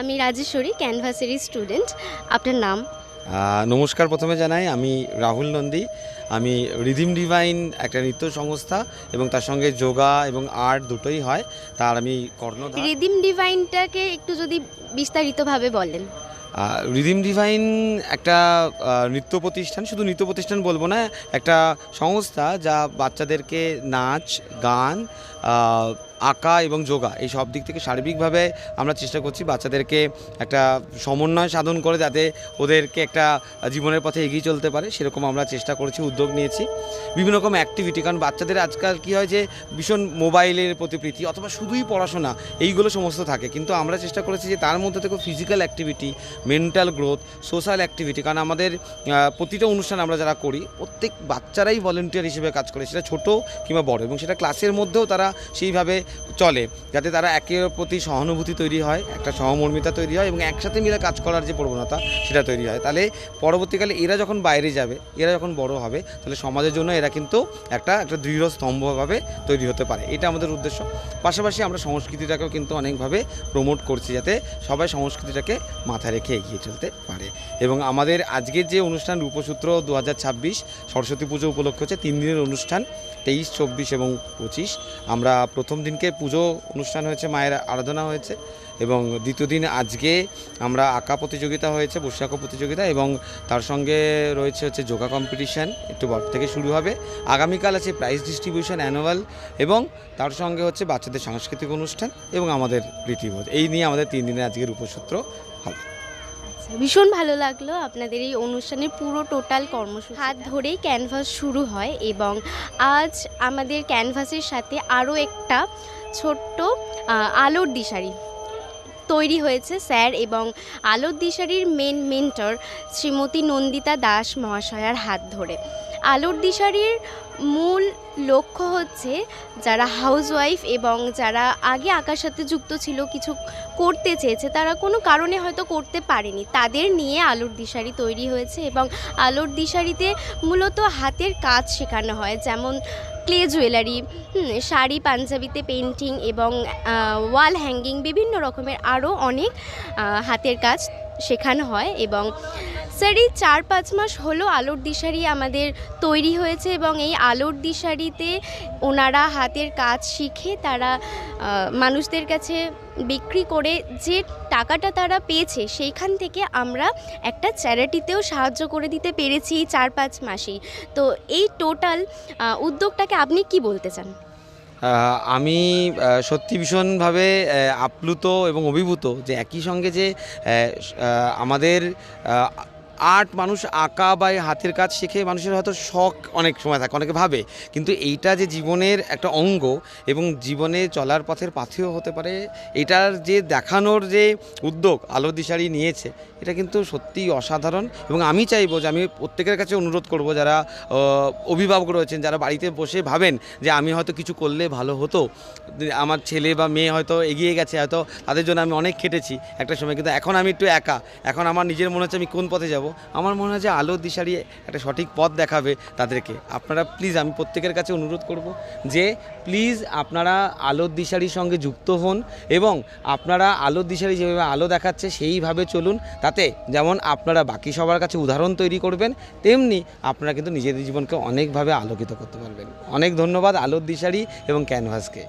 আমি রাজেশ্বরী ক্যানভাসেরই স্টুডেন্ট আপনার নাম? নমস্কার প্রথমে জানাই আমি রাহুল নন্দী। আমি রিদিম ডিভাইন একটা নৃত্য সংস্থা এবং তার সঙ্গে যোগা এবং আর্ট দুটোই হয়। তার আমি কর্ণধার। রিদিম ডিভাইনটাকে একটু যদি বিস্তারিতভাবে বলেন। রিদিম ডিভাইন একটা নৃত্য প্রতিষ্ঠান। শুধু নৃত্য প্রতিষ্ঠান বলব না একটা সংস্থা যা বাচ্চাদেরকে নাচ গান আঁকা এবং যোগা, এই সব দিক থেকে সার্বিকভাবে আমরা চেষ্টা করছি বাচ্চাদেরকে একটা সমন্বয় সাধন করে যাতে ওদেরকে একটা জীবনের পথে এগিয়ে চলতে পারে, সেরকম আমরা চেষ্টা করেছি, উদ্যোগ নিয়েছি। বিভিন্ন রকম অ্যাক্টিভিটি কারণ বাচ্চাদের আজকাল কী হয় যে ভীষণ মোবাইলের প্রতি প্রীতি অথবা শুধুই পড়াশোনা, এইগুলো সমস্ত থাকে। কিন্তু আমরা চেষ্টা করেছি যে তার মধ্যে থেকে physical activity mental growth social activity কারণ আমাদের প্রতিটা অনুষ্ঠান আমরা যারা করি, প্রত্যেক বাচ্চারাই ভলেন্টিয়ার হিসেবে কাজ করে, সেটা ছোট কিংবা বড় এবং সেটা ক্লাসের মধ্যেও তারা সেইভাবে চলে। যাতে তারা একের প্রতি সহানুভূতি তৈরি হয়, একটা সহমর্মিতা তৈরি হয় এবং একসাথে মিলে কাজ করার যে প্রবণতা সেটা তৈরি হয়। তাহলে পরবর্তীকালে এরা যখন বাইরে যাবে, এরা যখন বড় হবে, তাহলে সমাজের জন্য এরা কিন্তু একটা একটা দৃঢ় স্তম্ভভাবে তৈরি হতে পারে। এটা আমাদের উদ্দেশ্য। পাশাপাশি আমরা সংস্কৃতিটাকেও কিন্তু অনেকভাবে প্রমোট করছি যাতে সবাই সংস্কৃতিটাকে মাথায় রেখে এগিয়ে চলতে পারে। এবং আমাদের আজকের যে অনুষ্ঠান রূপসূত্র দু হাজার ছাব্বিশ, সরস্বতী পুজো উপলক্ষে হচ্ছে তিন দিনের অনুষ্ঠান, তেইশ, চব্বিশ এবং পঁচিশ। আমরা প্রথম দিনকে পুজো অনুষ্ঠান হয়েছে, মায়ের আরাধনা হয়েছে এবং দ্বিতীয় দিন আজকে আমরা আঁকা প্রতিযোগিতা হয়েছে বসে আঁকা প্রতিযোগিতা এবং তার সঙ্গে রয়েছে হচ্ছে যোগা কম্পিটিশান একটু বড় থেকে শুরু হবে। আগামীকাল আছে প্রাইজ ডিস্ট্রিবিউশন অ্যানুয়াল এবং তার সঙ্গে হচ্ছে বাচ্চাদের সাংস্কৃতিক অনুষ্ঠান এবং আমাদের প্রীতিবোধ এই নিয়ে আমাদের তিন দিনের আজকের উপসূত্র হবে। ভীষণ ভালো লাগল আপনাদের এই অনুষ্ঠানের পুরো টোটাল কর্মসূচি। হাত ধরেই ক্যানভাস শুরু হয় এবং আজ আমাদের ক্যানভাসের সাথে আরও একটা ছোট্ট আলোর দিশারি। তৈরি হয়েছে স্যার এবং আলোর দিশারির মেন মেন্টর শ্রীমতী নন্দিতা দাস মহাশয়ার হাত ধরে। আলোর দিশারির মূল লক্ষ্য হচ্ছে যারা হাউসওয়াইফ এবং যারা আগে আঁকার সাথে যুক্ত ছিল, কিছু করতে চেয়েছে, তারা কোনো কারণে হয়তো করতে পারেনি। তাদের নিয়ে আলোর দিশারি তৈরি হয়েছে এবং আলোর দিশারিতে মূলত হাতের কাজ শেখানো হয়। যেমন ক্লে জুয়েলারি শাড়ি পাঞ্জাবিতে পেন্টিং এবং ওয়াল হ্যাঙ্গিং বিভিন্ন রকমের আরও অনেক হাতের কাজ শেখানো হয় এবং স্যার, এই চার পাঁচ মাস হলো আলোর দিশারি আমাদের তৈরি হয়েছে এবং এই আলোর দিশারিতে ওনারা হাতের কাজ শিখে তারা মানুষদের কাছে বিক্রি করে যে টাকাটা তারা পেয়েছে সেইখান থেকে আমরা একটা চ্যারিটিতেও সাহায্য করে দিতে পেরেছি চার পাঁচ মাসেই। তো এই টোটাল উদ্যোগটাকে আপনি কি বলতে চান? আমি সত্যি ভীষণভাবে আপ্লুত এবং অভিভূত যে একই সঙ্গে যে আমাদের আর্ট মানুষ আঁকা বা হাতের কাজ শিখে মানুষের হয়তো শখ অনেক সময় থাকে, অনেকে ভাবে। কিন্তু এইটা যে জীবনের একটা অঙ্গ এবং জীবনে চলার পথের পাথেও হতে পারে, এটার যে দেখানোর যে উদ্যোগ আলো দিশারি নিয়েছে, এটা কিন্তু সত্যিই অসাধারণ। এবং আমি চাইব যে আমি প্রত্যেকের কাছে অনুরোধ করব যারা অভিভাবক রয়েছেন, যারা বাড়িতে বসে ভাবেন যে আমি হয়তো কিছু করলে ভালো হতো। আমার ছেলে বা মেয়ে হয়তো এগিয়ে গেছে, হয়তো তাদের জন্য আমি অনেক খেটেছি একটা সময়, কিন্তু এখন আমি একটু একা। এখন আমার নিজের মনে হচ্ছে আমি কোন পথে যাব আমার মনে হয় যে আলো দিশারি একটা সঠিক পথ দেখাবে তাদেরকে। আপনারা প্লিজ আমি প্রত্যেকের কাছে অনুরোধ করব যে প্লিজ আপনারা আলোর দিশারির সঙ্গে যুক্ত হন এবং আপনারা আলোর দিশারি যেভাবে আলো দেখাচ্ছে সেইভাবে চলুন। তাতে যেমন আপনারা বাকি সবার কাছে উদাহরণ তৈরি করবেন, তেমনি আপনারা কিন্তু নিজেদের জীবনকে অনেকভাবে আলোকিত করতে পারবেন। অনেক ধন্যবাদ আলোর দিশারি এবং ক্যানভাসকে।